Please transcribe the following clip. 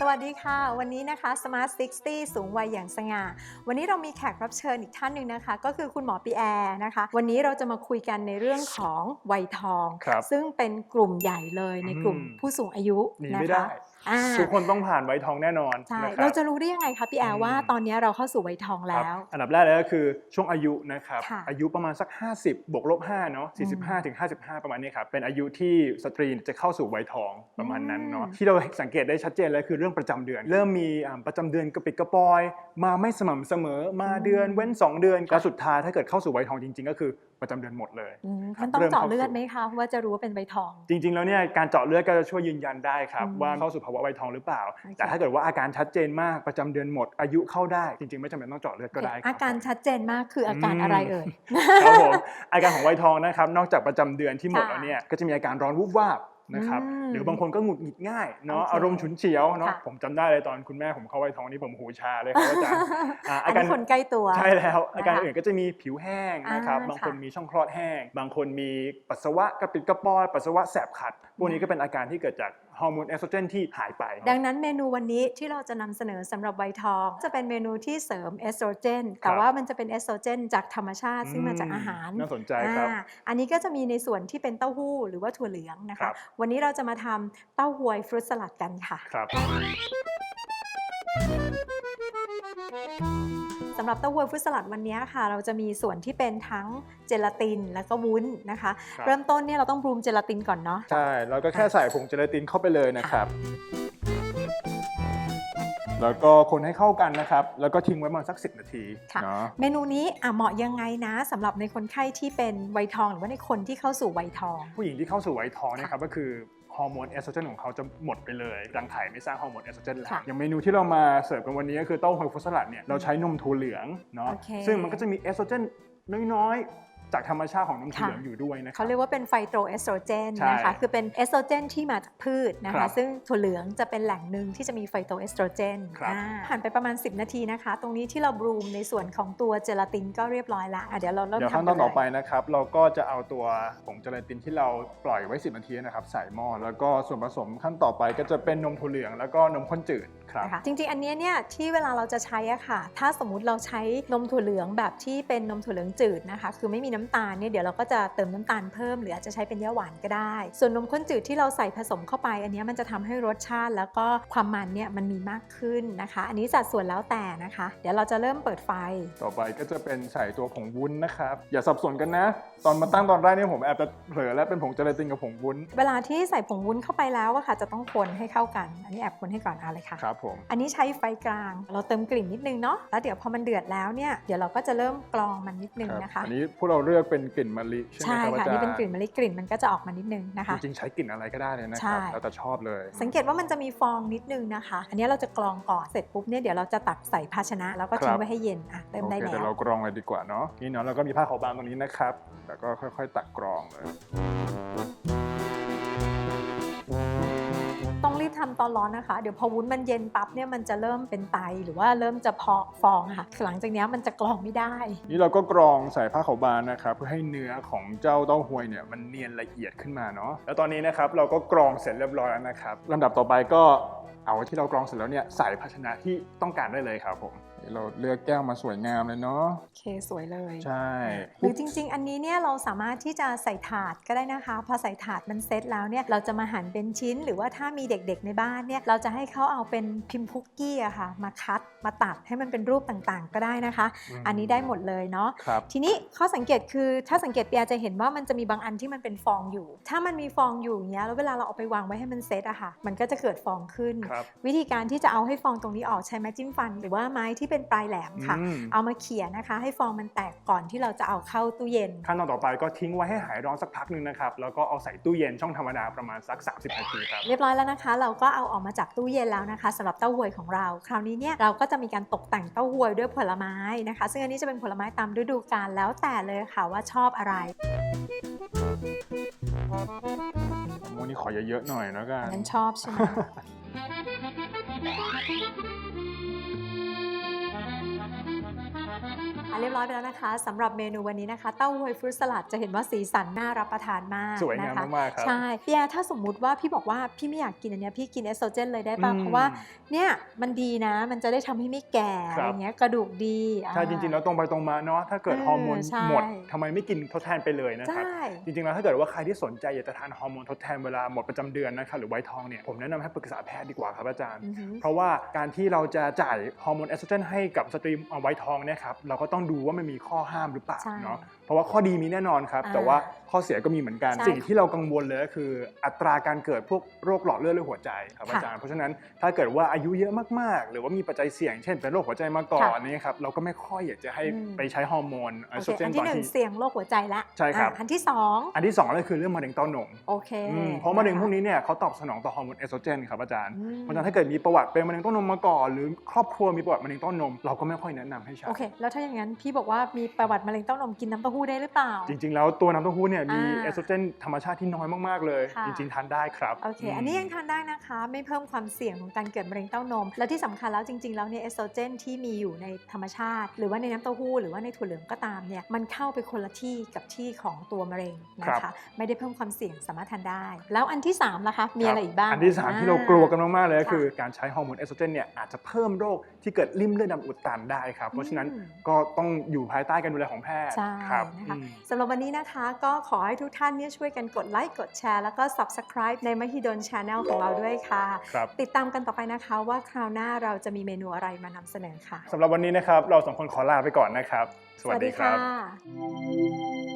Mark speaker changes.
Speaker 1: สวัสดีค่ะ วันนี้นะคะ Smart 60 สูงวัยอย่างสง่า วันนี้เรามีแขกรับเชิญอีกท่านหนึ่งนะคะ ก็คือคุณหมอปีแอร์นะคะ วันนี้เราจะมาคุยกันในเรื่องของวัยทอง
Speaker 2: ครับ
Speaker 1: ซึ่งเป็นกลุ่มใหญ่เลยในกลุ่ม
Speaker 2: อืม
Speaker 1: ผู้สูงอายุ
Speaker 2: หนี
Speaker 1: นะ
Speaker 2: ไม่ได้
Speaker 1: คะอ่า
Speaker 2: ทุกคนต้องผ่านไวทองแน่นอน
Speaker 1: ใช่
Speaker 2: นะครับ
Speaker 1: เราจะรู้ได้ยังไงคะพี่แอ
Speaker 2: อื
Speaker 1: ร์
Speaker 2: ม
Speaker 1: ว่าตอนนี้เราเข้าสู่วัยทอง
Speaker 2: ครั
Speaker 1: แล้
Speaker 2: บ
Speaker 1: ว
Speaker 2: อันดับแรกเลยก็คือช่วงอายุนะครับ
Speaker 1: ค่ะ
Speaker 2: อายุประมาณสัก 50 บวกลบ5เนาะ
Speaker 1: อืม
Speaker 2: 45ถึง55 ประมาณนี้ครับ เป็นอายุที่สตรีจะเข้าสู่วัยทองประมาณนั้นเนาะ
Speaker 1: อืม
Speaker 2: ที่เราสังเกตได้ชัดเจนเลยคือเรื่องประจำเดือน เริ่มมีอ่าประจำเดือนกระปิดกระปอย มาไม่สม่ำเสมอมาเดือนเว้น 2 เดือนแล้วสุดท้ายถ้าเกิดเข้าสู่วัยทองจริง ๆ ก็คือประจำเดือนหมดเลย
Speaker 1: อืม
Speaker 2: ครับ
Speaker 1: มันต้อง
Speaker 2: เริ่ม
Speaker 1: เจาะ
Speaker 2: เข้า
Speaker 1: เลือด
Speaker 2: สู่
Speaker 1: ไหมคะว่าจะรู้ว่าเป็นวัยทอง
Speaker 2: จริง ๆ แล้วเนี่ยการเจาะเลือดก็จะช่วยยืนยันได้ครับ
Speaker 1: อืม
Speaker 2: ว่าเข้าสู่ภาวะวัยทองหรือเปล่า
Speaker 1: โอเค
Speaker 2: แต่ถ้าเกิดว่าอาการชัดเจนมากประจำเดือนหมด อายุเข้าได้จริง ๆ ไม่จำเป็นต้องเจาะเลือดก็ได้คบ
Speaker 1: อาการชัดเจนมากคืออาการ
Speaker 2: อืม
Speaker 1: อะไรเอ่ย
Speaker 2: ครับผมอาการของวัยทองนะครับนอกจากประจำเดือนที่หมด
Speaker 1: ค่ะ
Speaker 2: แล้วเนี่ยก็จะมีอาการร้อนวุบวาบ นะครับ
Speaker 1: อืม
Speaker 2: หรือบางคนก็หงุดหงิดง่ายเนาะ
Speaker 1: โอเค
Speaker 2: อารมณ์ฉุนเฉียวเนาะ
Speaker 1: ค่ะ
Speaker 2: ผมจำได้เลยตอนคุณแม่ผมเข้าวัยทองนี่ผมหูชาเลยครับอาจารย์อ่า
Speaker 1: อัน
Speaker 2: อาการ
Speaker 1: นี้คนใกล้ตัว
Speaker 2: ใช่แล้วอาการ
Speaker 1: นะคะ
Speaker 2: อื่นก็จะมีผิวแห้งนะครับ
Speaker 1: อ่า
Speaker 2: บางคน
Speaker 1: ค่ะ
Speaker 2: มีช่องคลอดแห้ง บางคนมีปัสสาวะกระปิดกระปอยปัสสาวะแสบขัดพวกนี้ก็เป็นอาการที่เกิดจาก ฮอร์โมนเอสโตรเจนที่หายไป
Speaker 1: ดังนั้นเมนูวันนี้ที่เราจะนำเสนอสำหรับวัยทอง จะเป็นเมนูที่เสริมเอสโตรเจนแต่ว่ามันจะเป็นเอสโตรเจนจากธรรมชาติซึ่งมาจากอาหาร
Speaker 2: น่าสนใจครับ
Speaker 1: อ่าอันนี้ก็จะมีในส่วนที่เป็นเต้าหู้หรือว่าถั่วเหลืองนะ
Speaker 2: ครั
Speaker 1: คะ
Speaker 2: บ
Speaker 1: วันนี้เราจะมาทำเต้าหวยฟรุตสลัดกันค่ะ
Speaker 2: ครับ
Speaker 1: สำหรับเต้าหวยฟรุตสลัดวันนี้ค่ะ เราจะมีส่วนที่เป็นทั้งเจลาตินแล้วก็วุ้นนะคะ
Speaker 2: ครับ
Speaker 1: เริ่มต้นเนี่ยเราต้องบรูมเจลาตินก่อนเนาะ
Speaker 2: ใช่แล้วก็แค่ใส่ผงเจลาตินเข้าไปเลยนะครับแล้วก็คนให้เข้ากันนะครับ แล้วก็ทิ้งไว้ประมาณสัก 10 นาที
Speaker 1: ค่ะ
Speaker 2: เนาะ
Speaker 1: เมนูนี้อะเหมาะยังไงนะสำหรับในคนไข้ที่เป็นวัยทองหรือว่าในคนที่เข้าสู่วัยทอง
Speaker 2: ผู้หญิงที่เข้าสู่วัยทองเนะครับก็คือ ฮอร์โมนเอสโตรเจนของเขาจะหมดไปเลยรังไข่ไม่สร้างฮอร์โมนเอสโตรเจนแล้ว
Speaker 1: ค่ะ
Speaker 2: อย่างเมนูที่เรามาเสิร์ฟกันวันนี้ก็คือเต้าหู้ฟรุตสลัดเนี่ยเราใช้นมถั่วเหลืองเนาะ
Speaker 1: โอเค
Speaker 2: ซึ่งมันก็จะมีเอสโตรเจนน้อยๆ จากธรรมชาติของนมถั่วเหลือง
Speaker 1: ค่ะ
Speaker 2: อยู่ด้วยนะครั
Speaker 1: เขาเรียกว่าเป็นไฟโตรเอสโตรเจน
Speaker 2: ใช่
Speaker 1: นะคะคือเป็นเอสโตรเจนที่มาจากพืชนะ
Speaker 2: ครั
Speaker 1: คะ
Speaker 2: บ
Speaker 1: ซึ่งถั่วเหลืองจะเป็นแหล่งหนึ่งที่จะมีไฟโตรเอสโตรเจน
Speaker 2: ครับ
Speaker 1: อ่าผ่านไปประมาณ 10 นาทีนะคะ ตรงนี้ที่เราบรูมในส่วนของตัวเจลาตินก็เรียบร้อยละอะเดี๋ยวเราเริ่ม
Speaker 2: เดี๋ยว
Speaker 1: ทำ
Speaker 2: ขั้นตอน
Speaker 1: กั
Speaker 2: ต่อไป
Speaker 1: เลย
Speaker 2: นะครับ เราก็จะเอาตัวผงเจลาตินที่เราปล่อยไว้ 10 นาทีนะครับใส่หม้อแล้วก็ส่วนผสมขั้นต่อไปก็จะเป็นนมถั่วเหลืองแล้วก็นมข้นจืดครับ
Speaker 1: นะคะจริงๆ อันเนี้ยเนี่ยที่เวลาเราจะใช้อะค่ะ ถ้าสมมุติเราใช้นมถั่วเหลืองแบบที่เป็นนมถั่วเหลืองจืดนะคะ คือไม่มีน้ำตาลเนี่ยเดี๋ยวเราก็จะเติมน้ำตาลเพิ่มหรืออาจจะใช้เป็นย่าหวานก็ได้ ส่วนนมข้นจืดที่เราใส่ผสมเข้าไป อันเนี้ยมันจะทำให้รสชาติแล้วก็ความมันเนี่ยมันมีมากขึ้นนะคะ อันนี้สัดส่วนแล้วแต่นะคะ เดี๋ยวเราจะเริ่มเปิดไฟ
Speaker 2: ต่อไปก็จะเป็นใส่ตัวผงวุ้นนะครับอย่าสับสนกันนะ ตอนมาตั้งตอนแรกเนี่ยผมแอบจะเผลอแล้วเป็นผงเจลาตินกับผงวุ้น
Speaker 1: เวลาที่ใส่ผงวุ้นเข้าไปแล้วอะค่ะจะต้องคนให้เข้ากัน อันนี้แอบคนให้ก่อนเอาเลยค่ะ
Speaker 2: ครับผม
Speaker 1: อันนี้ใช้ไฟกลาง เราเติมกลิ่นนิดนึงเนาะแล้วเดี๋ยวพอมันเดือดแล้วเนี่ยเดี๋ยวเราก็จะเริ่มกรองมันนิดนึง
Speaker 2: ครับ
Speaker 1: นะคะ
Speaker 2: อันนี้พวกเราเลือกเป็นกลิ่นมะลิใช่ไหม
Speaker 1: ใช่
Speaker 2: ครับอา
Speaker 1: ค่ะ
Speaker 2: จาร
Speaker 1: นี่
Speaker 2: ย์
Speaker 1: เป็นกลิ่นมะลิกลิ่นมันก็จะออกมานิดนึงนะคะ
Speaker 2: จริงๆใช้กลิ่นอะไรก็ได้เลยนะ
Speaker 1: ใช่
Speaker 2: ครับแล้วแต่ชอบเลย
Speaker 1: สังเกตว่ามันจะมีฟองนิดนึงนะคะ อันนี้เราจะกรองก่อนเสร็จปุ๊บเนี่ยเดี๋ยวเราจะตักใส่ภาชนะ แล้วก็ทิ้
Speaker 2: ครั
Speaker 1: ง
Speaker 2: บ
Speaker 1: ไว้ให้เย็นอะเริ่ม
Speaker 2: โอ
Speaker 1: ได้
Speaker 2: เค
Speaker 1: แล้
Speaker 2: เดี๋ยว
Speaker 1: ว
Speaker 2: เรากรองเลยดีกว่าเนาะนี่เนาะเราก็มีผ้าขาวบางตรงนี้นะครับแล้วก็ค่อย ๆ ตักกรองเลย
Speaker 1: ต้องรีบ ทำตอนร้อนนะคะ เดี๋ยวพอวุ้นมันเย็นปั๊บเนี่ยมันจะเริ่มเป็นไตหรือว่าเริ่มจะพอกฟองอะค่ะ หลังจากเนี้ยมันจะกรองไม่ได้
Speaker 2: นี่เราก็กรองใส่ผ้าขาวบางนะครับเพื่อให้เนื้อของเจ้าเต้าหวยเนี่ยมันเนียนละเอียดขึ้นมาเนาะ แล้วตอนนี้นะครับเราก็กรองเสร็จเรียบร้อยแล้วนะครับลำดับต่อไปก็เอาที่เรากรองเสร็จแล้วเนี่ยใส่ภาชนะที่ต้องการได้เลยครับผมเราเลือกแก้วมาสวยงามเลยเนาะ
Speaker 1: โอเคสวยเลย
Speaker 2: ใช่
Speaker 1: หรือจริง ๆ อันนี้เนี่ยเราสามารถที่จะใส่ถาดก็ได้นะคะ พอใส่ถาดมันเซ็ตแล้วเนี่ยเราจะมาหั่นเป็นชิ้น หรือว่าถ้ามีเด็กๆในบ้านเนี่ยเราจะให้เขาเอาเป็นพิมพ์คุกกี้อะค่ะ มาคัดมาตัดให้มันเป็นรูปต่างๆ ก็ได้นะคะ อันนี้ได้หมดเลยเนาะ
Speaker 2: ครับ
Speaker 1: ทีนี้ข้อสังเกตคือถ้าสังเกตเปียจะเห็นว่ามันจะมีบางอันที่มันเป็นฟองอยู่ ถ้ามันมีฟองอยู่อย่างเงี้ยแล้วเวลาเราเอาไปวางไว้ให้มันเซตอะค่ะ มันก็จะเกิดฟองขึ้น
Speaker 2: ครับ
Speaker 1: วิธีการที่จะเอาให้ฟองตรงนี้ออกใช้ไม้จิ้มฟัน หรือว่าไม้ที่เป็นปลายแหลมค่ะ
Speaker 2: อืม
Speaker 1: เอามาเขี่ยนะคะ ให้ฟองมันแตกก่อนที่เราจะเอาเข้าตู้เย็น
Speaker 2: ขั้นตอนต่อไปก็ทิ้งไว้ให้หายร้อนสักพักหนึ่งนะครับแล้วก็เอาใส่ตู้เย็นช่องธรรมดาประมาณสัก 30นาทีครับ
Speaker 1: เรียบร้อยแล้วนะคะ เราก็เอาออกมาจากตู้เย็นแล้วนะคะสำหรับเต้าหวยของเรา คราวนี้เนี่ยเราก็จะมีการตกแต่งเต้าหวยด้วยผลไม้นะคะ ซึ่งอันนี้จะเป็นผลไม้ตามฤดูกาลแล้วแต่เลยค่ะว่าชอบอะไร
Speaker 2: มะม่วงนี่ขอเยอะๆหน่อยแล้วกัน
Speaker 1: นั้นชอบใช่ไหม เรียบร้อยไปแล้วนะคะสำหรับเมนูวันนี้นะคะเต้าหวยฟรุตสลัดจะเห็นว่าสีสันน่ารับประทานมาก
Speaker 2: สวยงาม
Speaker 1: นะคะ
Speaker 2: มากๆครับ
Speaker 1: ใช่พี่แอร์ถ้าสมมุติว่าพี่บอกว่าพี่ไม่อยากกินอันเนี้ยพี่กินเอสโตรเจนเลยได้ป่ะ
Speaker 2: อืม
Speaker 1: เพราะว่าเนี่ยมันดีนะมันจะได้ทำให้ไม่แก่
Speaker 2: ครั
Speaker 1: อะ
Speaker 2: บ
Speaker 1: ไรเงี้ยกระดูกดี
Speaker 2: ใช่จริงๆแล้วตรงไปตรงมาเนาะถ้าเกิด
Speaker 1: เออ
Speaker 2: ฮอร์โมน
Speaker 1: ใช่
Speaker 2: หมดทำไมไม่กินทดแทนไปเลยนะค
Speaker 1: ใช่
Speaker 2: รับจริงๆแล้วถ้าเกิดว่าใครที่สนใจอยากจะทานฮอร์โมนทดแทนเวลาหมดประจำเดือนนะครับหรือไวท์ทองเนี่ยผมแนะนำให้ปรึกษาแพทย์ดีกว่าครับอาจารย์
Speaker 1: อือหือ
Speaker 2: เพราะว่าการที่เราจะจ่ายฮอร์โมนเอสโตรเจนให้กับสตรีมไวท์ทองเนี่ยครับเราก็ต้องดูว่ามันมีข้อห้ามหรือเปล่า
Speaker 1: ใช่
Speaker 2: เนาะเพราะว่าข้อดีมีแน่นอนครับ
Speaker 1: อ่า
Speaker 2: แต่ว่าข้อเสียก็มีเหมือนกัน
Speaker 1: ใช่
Speaker 2: สิ่งที่เรากังวลเลยก็คือ อัตราการเกิดพวกโรคหลอดเลือดหรือหัวใจครับ
Speaker 1: ค่ะ
Speaker 2: อาจารย์เพราะฉะนั้นถ้าเกิดว่าอายุเยอะมากๆ หรือว่ามีปัจจัยเสี่ยงเช่นเป็นโรคหัวใจมาก่อน
Speaker 1: ค่ะ
Speaker 2: นี่ครับเราก็ไม่ค่อยอยากจะให้
Speaker 1: อืม
Speaker 2: ไปใช้ฮอร์โมนเอ
Speaker 1: โอ
Speaker 2: สโตร
Speaker 1: เค
Speaker 2: เจ
Speaker 1: อั
Speaker 2: น
Speaker 1: น
Speaker 2: ต
Speaker 1: ที่
Speaker 2: อน
Speaker 1: หนึ่ง
Speaker 2: ที่
Speaker 1: เสี่ยงโรคหัวใจละ
Speaker 2: ใช่ครับ
Speaker 1: อะอันที่สอง
Speaker 2: อันที่สองก็คือเรื่องมะเร็งเต้านม
Speaker 1: โอเค
Speaker 2: อืมเพราะมะเร็งพวกนี้เนี่ยเขาตอบสนองต่อฮอร์โมนเอสโตรเจนครับอาจารย์
Speaker 1: อืม
Speaker 2: เพราะฉะนั้นถ้าเกิดมีประวัติเป็นมะเร็งเต้านมมาก่อน หรือครอบครัวมีประวัติมะเร็งเต้านม เราก็ไม่ค่อยแนะนำให้ใช้
Speaker 1: โอเค แล้วถ้าอย่างนั้นพี่บอกว่ามีประวัติมะเร็งเต้านมกินน้ำเต้าหู้ได้หรือเปล่า
Speaker 2: จริง ๆ แล้วตัวน้ำเต้าหู้เนี่ยมี
Speaker 1: อ่า
Speaker 2: เอสโตรเจนธรรมชาติที่น้อยมากๆเลย
Speaker 1: ค่ะ
Speaker 2: จริง ๆ ทานได้ครับ
Speaker 1: โอเค อันนี้ยังทานได้นะคะ ไม่เพิ่มความเสี่ยงของการเกิดมะเร็งเต้านม และที่สำคัญแล้วจริง ๆ แล้วเนี่ยเอสโตรเจนที่มีอยู่ในธรรมชาติ หรือว่าในน้ำเต้าหู้หรือว่าในถั่วเหลืองก็ตามเนี่ย มันเข้าไปคนละที่กับที่ของตัวมะเร็งนะ
Speaker 2: ครั
Speaker 1: คะ
Speaker 2: บ
Speaker 1: ไม่ได้เพิ่มความเสี่ยงสามารถทานได้ แล้วอันที่สามล่ะคะ มีอะไรอีกบ้าง
Speaker 2: อันที่สามที่เรากลัวกันมากๆเลยก็
Speaker 1: ค่ะ
Speaker 2: คือการใช้ฮอร์โมนเอสโตรเจนเนี่ยอาจจะเพิ่มโรคที่เกิดริ่มเลือดดำอุดตันได้ครับ เพราะฉะนั้น
Speaker 1: อืม
Speaker 2: ก็ต้องอยู่ภายใต้การดูแลของแพทย์
Speaker 1: ใช่
Speaker 2: ครับ
Speaker 1: นะคะ
Speaker 2: อืม
Speaker 1: สำหรับวันนี้นะคะก็ขอให้ทุกท่านเนี่ยช่วยกันกดไลค์กดแชร์ แล้วก็ subscribe ในมหิดล Channel ของเราด้วยค่ะ
Speaker 2: ครับ
Speaker 1: ติดตามกันต่อไปนะคะว่าคราวหน้าเราจะมีเมนูอะไรมานำเสนอค่ะ
Speaker 2: สำหรับวันนี้นะครับเราสองคนขอลาไปก่อนนะครับ สวัสดีครับ
Speaker 1: ค่ะ